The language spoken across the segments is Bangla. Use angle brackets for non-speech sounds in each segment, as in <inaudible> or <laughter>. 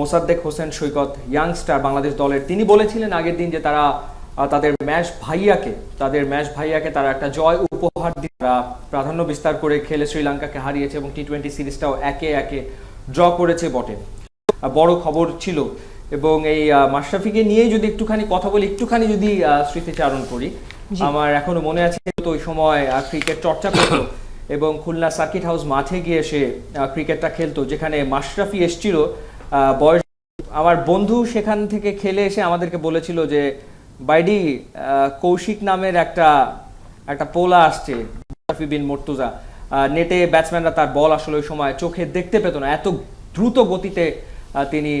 মোসাদ্দেক হোসেন সৈকত ইয়াংস্টার বাংলাদেশ দলের। তিনি বলেছিলেন আগের দিন যে তারা তাদের ম্যাচ ভাইয়াকে তাদের ম্যাচ ভাইয়াকে তারা একটা জয় উপহার দিয়ে তারা প্রাধান্য বিস্তার করে খেলে শ্রীলঙ্কাকে হারিয়েছে এবং টি টোয়েন্টি সিরিজটাও একে একে ড্র করেছে বটে। বড় খবর ছিল। এবং এই মাশরাফিকে নিয়ে যদি একটুখানি কথা বলি একটুখানি যদি স্মৃতিচারণ করি আমার এখনও মনে আছে তো ওই সময় ক্রিকেট চর্চা করতো এবং খুলনা সার্কিট হাউস মাঠে গিয়ে সে ক্রিকেটটা খেলতো যেখানে মাশরাফি এসছিল বয়স আমার বন্ধু সেখান থেকে খেলে এসে আমাদেরকে বলেছিল যে, বাইডি কৌশিক নামের একটা একটা পোলা আসছে বিন মর্তুজা। নেটে ব্যাটসম্যানরা তার বল আসলে ওই সময় চোখে দেখতে পেত না। এত দ্রুত গতিতে তিনি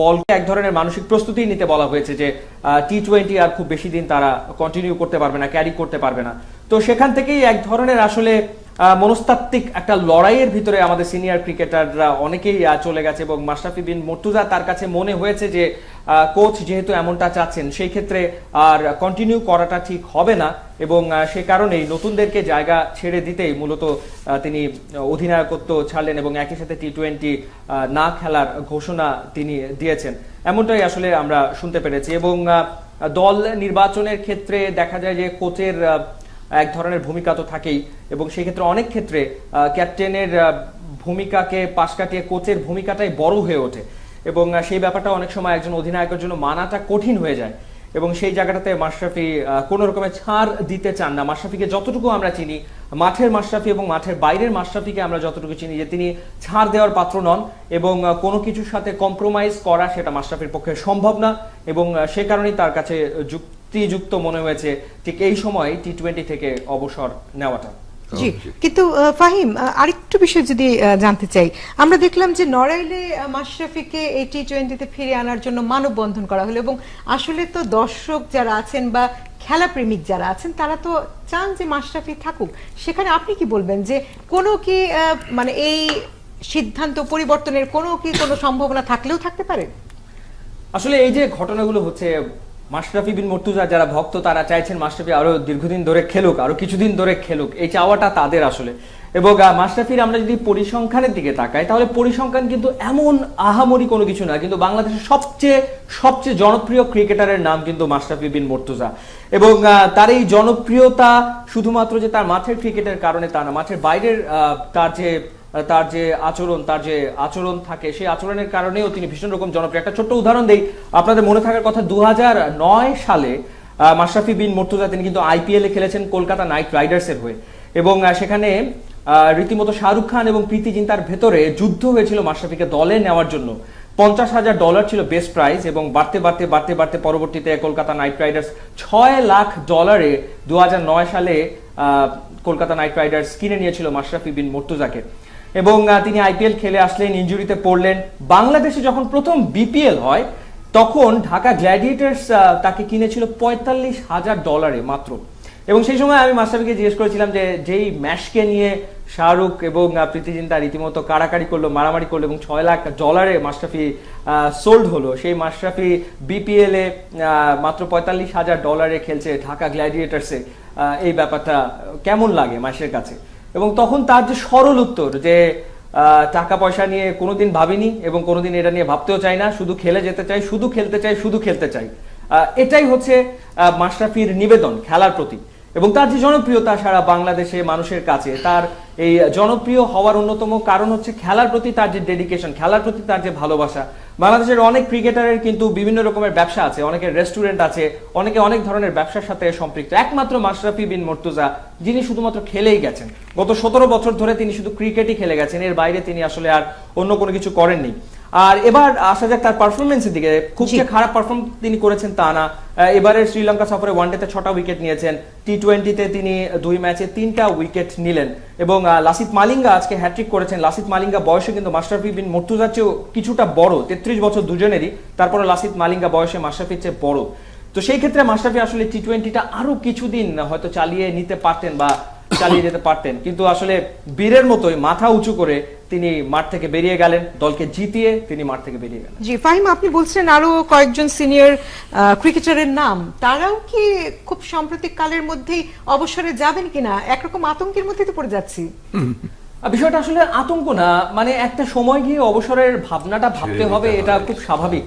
বলকে এক ধরনের মানসিক প্রস্তুতি নিতে বলা হয়েছে যে টি টোয়েন্টি আর খুব বেশি দিন তারা কন্টিনিউ করতে পারবে না ক্যারি করতে পারবে না। তো সেখান থেকেই এক ধরনের আসলে মনস্তাত্ত্বিক একটা লড়াইয়ের ভিতরে আমাদের সিনিয়র ক্রিকেটাররা অনেকেই চলে গেছে এবং মাশরাফি বিন মর্তুজা তার কাছে মনে হয়েছে যে কোচ যেহেতু এমনটা চাচ্ছেন, সেই ক্ষেত্রে আর কন্টিনিউ করাটা ঠিক হবে না এবং সে কারণেই নতুনদেরকে জায়গা ছেড়ে দিতেই মূলত তিনি অধিনায়কত্ব ছাড়লেন এবং একই সাথে টি টোয়েন্টি না খেলার ঘোষণা তিনি দিয়েছেন। এমনটাই আসলে আমরা শুনতে পেরেছি এবং দল নির্বাচনের ক্ষেত্রে দেখা যায় যে কোচের এক ধরনের ভূমিকা তো থাকেই এবং সেই ক্ষেত্রে অনেক ক্ষেত্রে ক্যাপ্টেনের ভূমিকাকে পাশ কাটিয়ে কোচের ভূমিকাটাই বড় হয়ে ওঠে এবং সেই ব্যাপারটা অনেক সময় একজন অধিনায়কের জন্য মানাটা কঠিন হয়ে যায় এবং সেই জায়গাটাতে মাশরাফি কোনো রকমের ছাড় দিতে চান না। মাশরাফিকে যতটুকু আমরা চিনি, মাঠের মাশরাফি এবং মাঠের বাইরের মাশরাফিকে আমরা যতটুকু চিনি যে তিনি ছাড় দেওয়ার পাত্র নন এবং কোনো কিছুর সাথে কম্প্রোমাইজ করা সেটা মাশরাফির পক্ষে সম্ভব না এবং সে কারণেই তার কাছে যুক্তিযুক্ত মনে হয়েছে ঠিক এই সময় টি টোয়েন্টি থেকে অবসর নেওয়াটা। জি কিন্তু ফাহিম আরেকটু বিষয় যদি জানতে চাই। আমরা দেখলাম যে নড়াইলে মাশরাফিকে এই টি টোয়েন্টিতে ফিরিয়ে আনার জন্য মানববন্ধন করা হলো এবং আসলে তো দর্শক যারা আছেন বা খেলা প্রেমিক যারা আছেন তারা তো চান যে মাশরাফি থাকুক। সেখানে আপনি কি বলবেন যে কোনো কি আহ, মানে এই সিদ্ধান্ত পরিবর্তনের কোনো কি কোনো সম্ভাবনা থাকলেও থাকতে পারে? আসলে এই যে ঘটনাগুলো হচ্ছে মাশরাফি বিন মর্তুজা যারা ভক্ত, তারা চাইছেন মাশরাফি আরও দীর্ঘদিন ধরে খেলুক, আরও কিছুদিন ধরে খেলুক। এই চাওয়াটা তাদের আসলে। এবং মাশরাফির আমরা যদি পরিসংখ্যানের দিকে তাকাই, তাহলে পরিসংখ্যান কিন্তু এমন আহামরি কোনো কিছু না, কিন্তু বাংলাদেশের সবচেয়ে সবচেয়ে জনপ্রিয় ক্রিকেটারের নাম কিন্তু মাশরাফি বিন মর্তুজা। এবং তার এই জনপ্রিয়তা শুধুমাত্র যে তার মাঠের ক্রিকেটের কারণে তা না, মাঠের বাইরের তার যে তার যে আচরণ, তার যে আচরণ থাকে, সেই আচরণের কারণেও তিনি ভীষণ রকম জনপ্রিয়। একটা ছোট্ট উদাহরণ দেই, আপনাদের মনে থাকার কথা দু হাজার নয় সালে মাশরাফি বিন মর্তুজা তিনি কিন্তু আইপিএল খেলেছেন কলকাতা নাইট রাইডার্সের হয়ে। এবং সেখানে রীতিমতো শাহরুখ খান এবং প্রীতি জিন্তার ভেতরে যুদ্ধ হয়েছিল মাশরাফিকে দলে নেওয়ার জন্য। পঞ্চাশ হাজার ডলার ছিল বেস্ট প্রাইস এবং বাড়তে বাড়তে বাড়তে বাড়তে পরবর্তীতে কলকাতা নাইট রাইডার্স ছয় লাখ ডলারে দু হাজার নয় সালে কলকাতা নাইট রাইডার্স কিনে নিয়েছিল মাশরাফি বিন মর্তুজাকে। এবং তিনি আইপিএল খেলে আসলেন ইঞ্জুরিতে পড়লেন। বাংলাদেশে যখন প্রথম বিপিএল হয় তখন ঢাকা গ্ল্যাডিয়েটার্স তাকে কিনেছিল পঁয়তাল্লিশ হাজার ডলারে মাত্র। এবং সেই সময় আমি মাস্টারকে জিজ্ঞেস করেছিলাম যে যেই ম্যাশকে নিয়ে শাহরুখ এবং আহ, প্রীতি জিন্তা রীতিমতো কাড়াকাড়ি করল মারামারি করল এবং ছয় লাখ ডলারে মাশরাফি সোল্ড হলো সেই মাশরাফি বিপিএল এ মাত্র পঁয়তাল্লিশ হাজার ডলারে খেলছে ঢাকা গ্ল্যাডিয়েটার্সে এই ব্যাপারটা কেমন লাগে মাসের কাছে? এবং তখন তার যে সরল উত্তর যে টাকা পয়সা নিয়ে কোনোদিন ভাবিনি এবং কোনোদিন এটা নিয়ে ভাবতেও চাই না, শুধু খেলে যেতে চাই, শুধু খেলতে চাই, শুধু খেলতে চাই। এটাই হচ্ছে মাশরাফির নিবেদন, খেলার প্রতি। এবং তার যে জনপ্রিয়তা সারা বাংলাদেশে মানুষের কাছে, তার এই জনপ্রিয় হওয়ার অন্যতম কারণ হচ্ছে খেলার প্রতি তার যে ডেডিকেশন খেলার প্রতি তার যে ভালোবাসা। বাংলাদেশের অনেক ক্রিকেটারের কিন্তু বিভিন্ন রকমের ব্যবসা আছে, অনেকের রেস্টুরেন্ট আছে, অনেকে অনেক ধরনের ব্যবসার সাথে সম্পৃক্ত। একমাত্র মাশরাফি বিন মর্তুজা, যিনি শুধুমাত্র খেলেই গেছেন। গত সতেরো বছর ধরে তিনি শুধু ক্রিকেটই খেলে গেছেন, এর বাইরে তিনি আসলে আর অন্য কোনো কিছু করেননি। আর এবার আসা যাক তার পারফরমেন্সের দিকে। খুব যে খারাপ পারফর্ম তিনি করেছেন তা না। এবারে শ্রীলঙ্কা সফরে ওয়ানডেতে ছটা উইকেট নিয়েছেন। টি টোয়েন্টিতে তিনি দুই ম্যাচে তিনটা উইকেট নিলেন। এবং লাসিত মালিঙ্গা আজকে হ্যাট্রিক করেছেন। লাসিত মালিঙ্গা বয়সে কিন্তু মাশরাফি বিন মর্তুজার চেয়েও কিছুটা বড় তেত্রিশ বছর দুজনেরই। তারপরে লাসিত মালিঙ্গা বয়সে মাশরাফির চেয়ে বড়। তো সেই ক্ষেত্রে মাশরাফি আসলে টি টোয়েন্টিটা আরও কিছুদিন হয়তো চালিয়ে নিতে পারতেন বা চালিয়ে যেতে পারতেন। কিন্তু আসলে বীরের মতোই মাথা উঁচু করে তিনি মাঠ থেকে বেরিয়ে গেলেন দলকে জিতিয়ে তিনি মাঠ থেকে বেরিয়ে গেলেন। জি ফাহিম আপনি বলছেন আরও কয়েকজন সিনিয়র ক্রিকেটারের নাম। তারাও কি খুব সাম্প্রতিক কালের মধ্যেই অবসরে যাবেন কিনা? একরকম আতঙ্কের মধ্যে তো পড়ে যাচ্ছি। বিষয়টা আসলে আতঙ্ক না মানে একটা সময় গিয়ে অবসরের ভাবনাটা ভাবতে হবে এটা খুব স্বাভাবিক।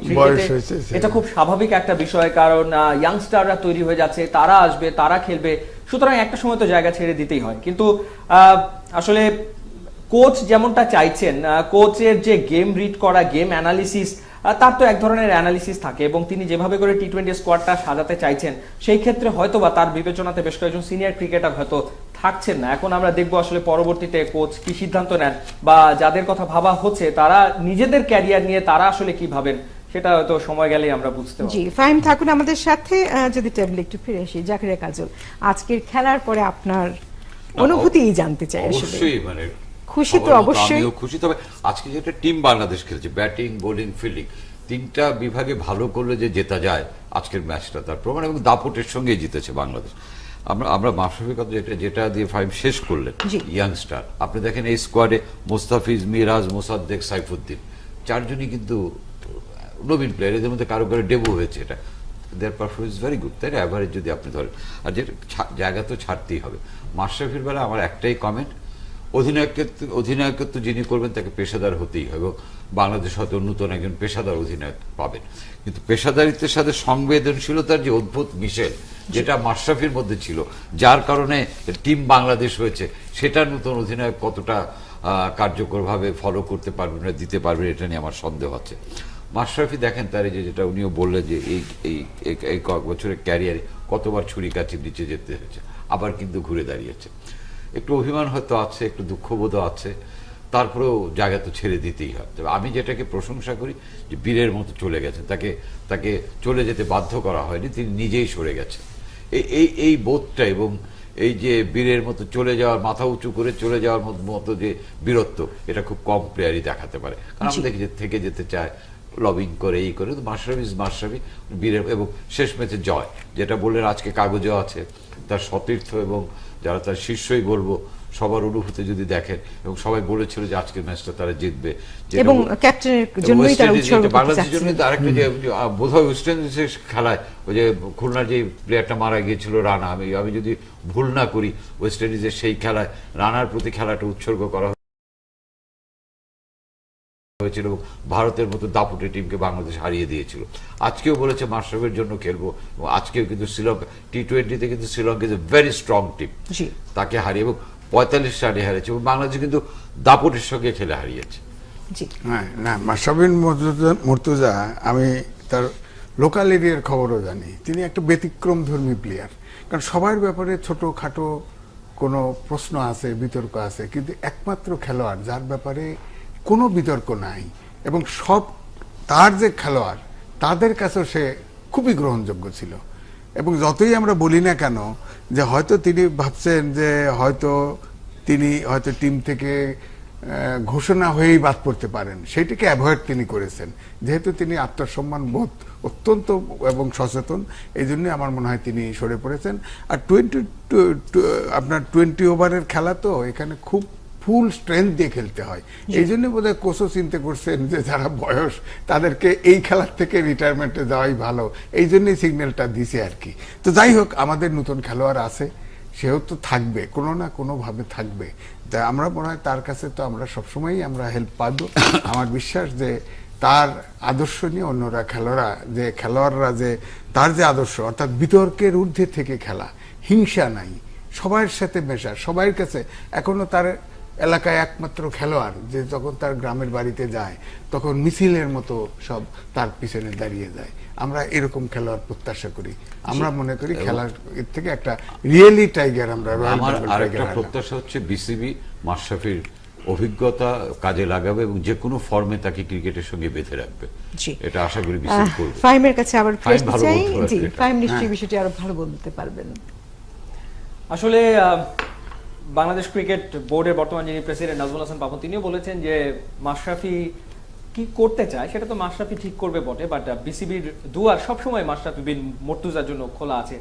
এটা খুব স্বাভাবিক একটা বিষয় কারণ ইয়াংস্টাররা তৈরি হয়ে যাচ্ছে তারা আসবে তারা খেলবে। সুতরাং একটা সময় তো জায়গা ছেড়ে দিতেই হয়। কিন্তু আসলে কোচ যেমনটা চাইছেন কোচের যে গেম রিড করা গেম অ্যানালিসিস তার তো এক ধরনের অ্যানালিসিস থাকে এবং তিনি যেভাবে করে টি টোয়েন্টি স্কোয়াডটা সাজাতে চাইছেন, সেই ক্ষেত্রে হয়তো বা তার বিবেচনাতে বেশ কয়েকজন সিনিয়র ক্রিকেটার হয়তো থাকছেন না। এখন আমরা দেখব আসলে পরবর্তীতে কোচ কি সিদ্ধান্ত নেন বা যাদের কথা ভাবা হচ্ছে, তারা নিজেদের ক্যারিয়ার নিয়ে তারা আসলে কি ভাবেন সেটা হয়তো সময় গেলেই আমরা বুঝতে পারব। জি ফাহিম থাকুন আমাদের সাথে যদি টেবিলে একটু ফিরে আসি। জাকিরিয়া কাজল আজকের খেলার পরে আপনার অনুভূতি জানতে চাই আসলে। অবশ্যই মানে খুশি তো অবশ্যই। আমিও খুশি তবে আজকে যেটা টিম বাংলাদেশ খেলছে ব্যাটিং বোলিং ফিল্ডিং তিনটা বিভাগে ভালো করলে যে জেতা যায় আজকের ম্যাচটা তার প্রমাণ এবং দাপটের সঙ্গে জিতেছে বাংলাদেশ। আমরা আমরা মাশরাফির কথা যেটা যেটা দিয়ে ফাইভ শেষ করলেন। ইয়াংস্টার আপনি দেখেন এই স্কোয়াডে মোস্তাফিজ মিরাজ মোসাদ্দেক সাইফুদ্দিন চারজনই কিন্তু নবীন প্লেয়ার এদের মধ্যে কারও কারও ডেবু হয়েছে এটা। দেয়ার পারফরমেন্স ভেরি গুড তাই অ্যাভারেজ যদি আপনি ধরেন। আর যে জায়গা তো ছাড়তেই হবে। মাশরাফির বেলা আমার একটাই কমেন্ট অধিনায়কত্ব অধিনায়কত্ব যিনি করবেন তাকে পেশাদার হতেই হবে বাংলাদেশ হয়তো নতুন একজন পেশাদার অধিনায়ক পাবেন। কিন্তু পেশাদারিত্বের সাথে সংবেদনশীলতার যে অদ্ভুত মিশেল, যেটা মাশরাফির মধ্যে ছিল, যার কারণে টিম বাংলাদেশ হয়েছে সেটা নতুন অধিনায়ক কতটা কার্যকরভাবে ফলো করতে পারবেন দিতে পারবেন, এটা নিয়ে আমার সন্দেহ আছে। মাশরাফি দেখেন তার যে যেটা উনিও বললেন যে এই এই এই- কয়েক বছরের ক্যারিয়ারে কতবার ছুরি কাছির নিচে যেতে হয়েছে আবার কিন্তু ঘুরে দাঁড়িয়েছে। একটু অভিমান হয়তো আছে একটু দুঃখবোধও আছে তারপরেও জায়গা তো ছেড়ে দিতেই হয়। তবে আমি যেটাকে প্রশংসা করি যে বীরের মতো চলে গেছেন তাকে তাকে চলে যেতে বাধ্য করা হয়নি তিনি নিজেই সরে গেছেন। এই এই এই বোধটা এবং এই যে বীরের মতো চলে যাওয়ার মাথা উঁচু করে চলে যাওয়ার মতো যে বীরত্ব এটা খুব কম প্লেয়ারই দেখাতে পারে। কারণ আমি দেখি যে থেকে যেতে চায় লবিং করে এই করে মাশরাফি ইজ মাশরাফি বীরের এবং শেষ ম্যাচে জয় যেটা বললেন আজকে কাগজেও আছে তার সতীর্থ এবং যারা তার শীর্ষই বলব সবার অনুভূতি যদি দেখেন এবং সবাই বলেছিল যে আজকের ম্যাচটা তারা জিতবে এবং ক্যাপ্টেনের জন্যই তারা উৎসর্গ বাংলাদেশের জন্য আরেকটা যে বোধহয় ওয়েস্ট ইন্ডিজের খেলায় ওই যে খুলনার যে প্লেয়ারটা মারা গিয়েছিল রানা আমি আমি যদি ভুল না করি ওয়েস্ট ইন্ডিজের সেই খেলায় রানার প্রতি খেলাটা উৎসর্গ করা হয়েছিল ভারতের মতো দাপুটে টিমকে বাংলাদেশ হারিয়ে দিয়েছিল। আজকেও বলেছে মাশরাফের জন্য খেলব আজকেও কিন্তু শ্রীলঙ্কা টি টোয়েন্টিতে কিন্তু Sri Lanka is a very strong team তাকে হারিয়ে এবং পঁয়তাল্লিশ রানে হারিয়েছে এবং বাংলাদেশ কিন্তু দাপটের সঙ্গে খেলে হারিয়েছে। হ্যাঁ না মাসাবিন মুর্তুজা আমি তার লোকাল এরিয়ার খবরও জানি। তিনি একটা ব্যতিক্রম ধর্মী প্লেয়ার কারণ সবার ব্যাপারে ছোট খাটো কোনো প্রশ্ন আছে বিতর্ক আছে কিন্তু একমাত্র খেলোয়াড় যার ব্যাপারে কোনো বিতর্ক নাই এবং সব তার যে খেলোয়াড়, তাদের কাছেও সে খুবই গ্রহণযোগ্য ছিল। এবং যতই আমরা বলি না কেন যে হয়তো তিনি ভাবছেন যে হয়তো তিনি হয়তো টিম থেকে ঘোষণা হয়েই বাদ পড়তে পারেন। সেইটাকে অ্যাভয়েড তিনি করেছেন। যেহেতু তিনি আত্মসম্মান বোধ অত্যন্ত এবং সচেতন, এই জন্য আমার মনে হয় তিনি সরে পড়েছেন। আর টোয়েন্টি আপনার টোয়েন্টি ওভারের খেলা তো এখানে খুব ফুল স্ট্রেংথ দিয়ে খেলতে হয়। এই জন্য বোধহয় কোচও চিন্তা করছেন যে যারা বয়স তাদেরকে এই খেলার থেকে রিটায়ারমেন্টে যাওয়াই ভালো। এই জন্যই সিগন্যালটা দিছে আর কি। তো যাই হোক আমাদের নতুন খেলোয়াড় আছে সেও তো থাকবে কোনো না কোনোভাবে থাকবে। তা আমরা মনে হয় তার কাছে তো আমরা সবসময়ই আমরা হেল্প পাবো। <laughs> আমার বিশ্বাস যে তার আদর্শ নিয়ে অন্যরা খেলোয়াড়রা যে খেলোয়াড়রা যে তার যে আদর্শ অর্থাৎ বিতর্কের ঊর্ধ্বে থেকে খেলা হিংসা নাই সবার সাথে মেশা সবার কাছে এখনও তার এলাকায় একমাত্র খেলোয়াড় যে যখন তার গ্রামের বাড়িতে যায় তখন মিছিলের মতো সব তার পিছনে দাঁড়িয়ে যায়। আমরা এরকম খেলোয়াড় প্রত্যাশা করি। আমরা মনে করি খেলার এর থেকে একটা রিয়েলি টাইগার আমরা আরেকটা প্রত্যাশা হচ্ছে বিসিবি মাশরাফির অভিজ্ঞতা কাজে লাগাবে এবং যে কোনো ফর্মে তাকে ক্রিকেটের সঙ্গে বেঁধে রাখবে। এটা আশা করি বিসিবি আহ, করবে। ফাহিমের কাছে আবার ফাহিম চাই। জি। ফাহিম নিশ্চয়ই বিষয়টি আরও ভালো বলতে পারবেন। আসলে আহ, বাংলাদেশ ক্রিকেট বোর্ডের বর্তমান যিনি প্রেসিডেন্ট নাজমুল হাসান পাপন তিনিও বলেছেন যে মাশরাফি কি করতে চায় সেটা তো মাশরাফি ঠিক করবে বটে বাট বিসিবির দুয়ার সবসময় মাশরাফি বিন মর্তুজার জন্য খোলা আছে।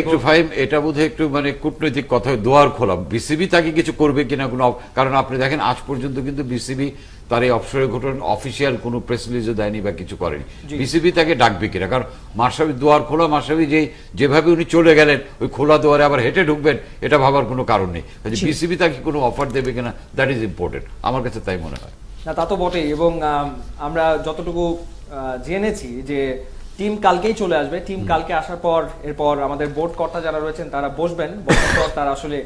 একটু ফাইম এটা বোধহয় একটু মানে কূটনৈতিক কথা দোয়ার খোলা। বিসিবি তাকে কিছু করবে কিনা কোনো কারণ আপনি দেখেন আজ পর্যন্ত কিন্তু বিসিবি তার এই অবসরের ঘটনা অফিসিয়াল কোনো প্রেস রিলিজও দেয়নি বা কিছু করেনি। বিসিবি তাকে ডাকবে কিনা? কারণ মার্শাবি দুয়ার খোলা মার্শাবি যে যেভাবে উনি চলে গেলেন ওই খোলা দুয়ারে আবার হেঁটে ঢুকবেন এটা ভাবার কোনো কারণ নেই। বিসিবি তাকে কোনো অফার দেবে কিনা? দ্যাট ইজ ইম্পর্টেন্ট আমার কাছে তাই মনে হয়। না তা তো বটেই। এবং আমরা যতটুকু জেনেছি যে টিম কালকেই চলে আসবে। টিম কালকে আসার পর এরপর আমাদের বোর্ড কর্তা যারা রয়েছেন তারা বসবেন। বসার পর তারা আসলে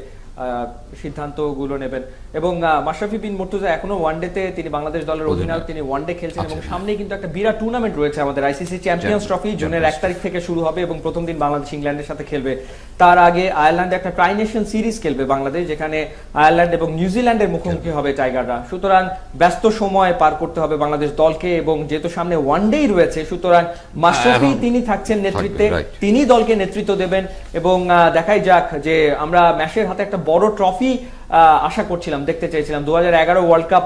সিদ্ধান্তগুলো নেবেন। এবং মাশরাফি বিন মুর্তুজা এখনও ওয়ানডেতে তিনি বাংলাদেশ দলের অধিনায়ক। তিনি ওয়ানডে খেলছেন এবং আচ্ছা। সামনে কিন্তু একটা বিরাট টুর্নামেন্ট রয়েছে আমাদের আইসিসি চ্যাম্পিয়ন্স ট্রফি জুনের এক তারিখ থেকে শুরু হবে এবং প্রথম দিন বাংলাদেশ ইংল্যান্ডের সাথে খেলবে। তার আগে আয়ারল্যান্ডে একটা ট্রাই নেশন সিরিজ খেলবে বাংলাদেশ যেখানে আয়ারল্যান্ড এবং নিউজিল্যান্ডের মুখোমুখি হবে টাইগাররা সুতরাং ব্যস্ত সময় পার করতে হবে বাংলাদেশ দলকে এবং যেহেতু সামনে ওয়ানডেই রয়েছে সুতরাং মাশরাফি তিনি থাকছেন নেতৃত্বে তিনি দলকে নেতৃত্ব দেবেন এবং দেখাই যাক যে আমরা ম্যাচের হাতে একটা বড় ট্রফি আশা করছিলাম দেখতে চেয়েছিলাম। দু ওয়ার্ল্ড কাপ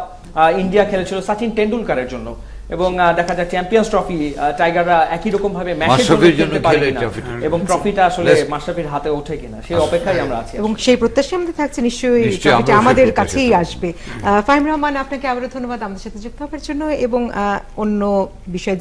ইন্ডিয়া খেলেছিল সচিন টেন্ডুলকারের জন্য। এবং দেখা যাক চ্যাম্পিয়ন্স ট্রফি টাইগাররা একই রকম ভাবে ম্যাচের জন্য। এবং ট্রফিটা আসলে মাশরাফির হাতে ওঠে কিনা সেই অপেক্ষায় আমরা আছি। এবং সেই প্রত্যাশা আমাদের থাকছে নিশ্চয়ই ট্রফিটা আমাদের কাছেই। আসবে। ফাহিম রহমান আপনাকে আবারও ধন্যবাদ আমাদের সাথে যুক্ত হওয়ার জন্য এবং আহ, অন্য বিষয়